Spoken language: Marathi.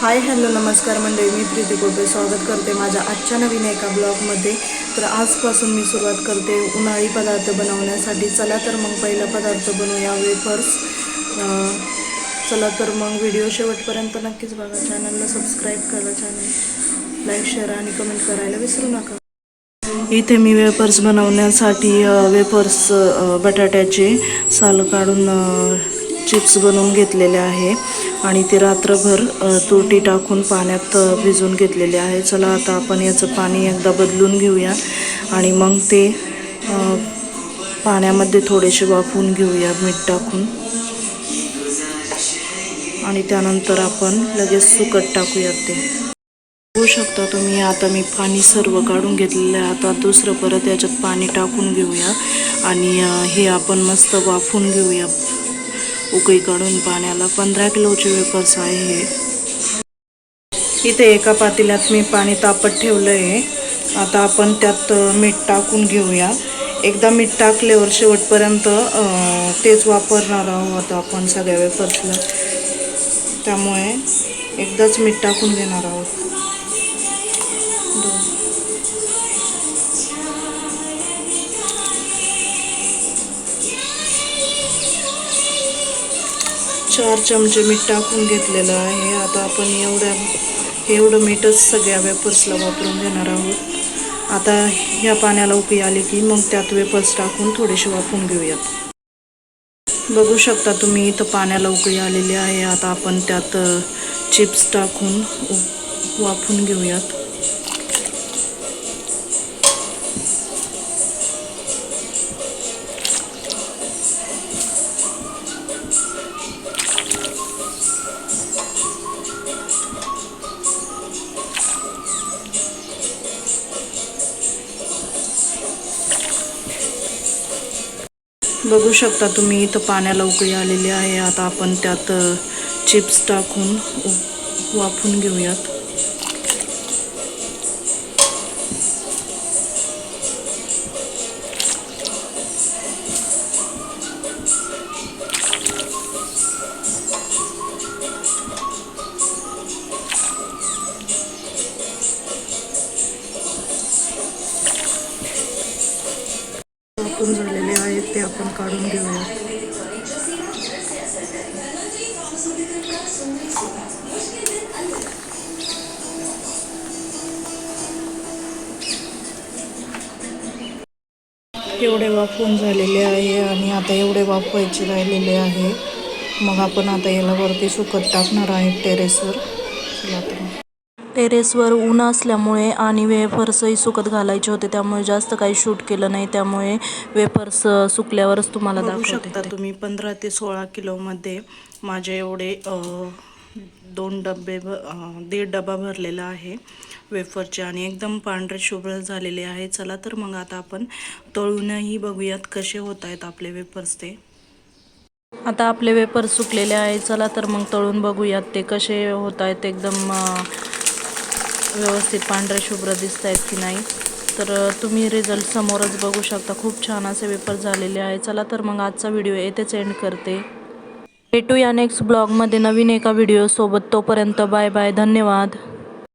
हाय हॅलो नमस्कार मंडळी मी प्रीती गोपे स्वागत करते माझ्या आजच्या नवीन एका ब्लॉगमध्ये. तर आजपासून मी सुरुवात करते उन्हाळी पदार्थ बनवण्यासाठी. चला तर मग पहिला पदार्थ बनवूया वेफर्स चला तर मग व्हिडिओ शेवटपर्यंत नक्कीच बघा. चॅनलला सबस्क्राईब करा चॅनल लाईक शेअर आणि कमेंट करायला विसरू नका. इथे मी वेफर्स बनवण्यासाठी वेफर्स बटाट्याचे साल काढून चिप्स बनवून घेतलेले आहे. आणि ते रात्रभर तुरटी टाकून पाण्यात भिजून भिजवून घेतलेले आहे. चला आता आपण याचं पाणी एकदा बदलून घेऊया आणि मग ते पाण्यामध्ये थोडेसे वाफवून घेऊया मीठ टाकून. आणि त्यानंतर आपण लगेच सुकट टाकूयात ते. बघू शकता तुम्ही आता मी पाणी सर्व काढून घेतलेलं आहे. आता दुसरं परत याच्यात पाणी टाकून घेऊया. आणि हे आपण मस्त वाफून घेऊया. उकळी काढून पाण्याला पंधरा किलोचे वेपर्स आहे. हे इथे एका पातेल्यात मी पाणी तापत ठेवलं आहे आता आपण त्यात मीठ टाकून घेऊया. एकदा मीठ टाकल्यावर शेवटपर्यंत तेच वापरणार आहोत आपण सगळ्या वेपर्सला त्यामुळे एकदाच मीठ टाकून घेणार आहोत. चार चमचे मीठ टाकून घेतलेलं आहे. आता आपण एवढ्या एवढं मीठच सगळ्या वेपर्सला वापरून घेणार आहोत. आता ह्या पाण्याला उकळी आली की मग त्यात वेपर्स टाकून थोडेसे वाफून घेऊयात. बघू शकता तुम्ही इथं पाण्याला उकळी आलेली आहे. आता आपण त्यात चिप्स टाकून वाफून घेऊयात. बघू शकता तुम्ही इथं पाण्याला उकळी आलेली आहे. आता आपण त्यात चिप्स टाकून वाफून घेऊयात. वाफवून झालेले आहेत ते आपण काढून घेऊया. एवढे वाफून झालेले आहे आणि आता एवढे वाफवायचे राहिलेले आहे. मग आपण आता याला वरती सुकत टाकणार आहे टेरेसवर चला टेरेसवर ऊन असल्यामुळे आणि वेफर्सही सुकत घालायचे होते त्यामुळे जास्त काही शूट केलं नाही. त्यामुळे वेफर्स सुकल्यावरच तुम्हाला दाखवू शकता तुम्ही पंधरा ते सोळा किलोमध्ये माझे एवढे दोन डबे दीड डबा भरलेला आहे वेफरचे आणि एकदम पांढरे शुभ्र झालेले आहे. चला तर मग आता आपण तळूनही बघूयात कसे होत आहेत आपले वेफर्स ते. आता आपले वेफर्स सुकलेले आहे चला तर मग तळून बघूयात ते कसे होत आहेत. एकदम व्यवस्थित पांढरे शुभ्र दिसत आहेत की नाही? तर तुम्ही रिझल्ट समोरच बघू शकता. खूप छान असे पेपर झालेले आहे चला तर मग आजचा व्हिडिओ येथेच एंड करते. भेटूया नेक्स्ट ब्लॉगमध्ये नवीन एका व्हिडिओसोबत तोपर्यंत बाय बाय धन्यवाद.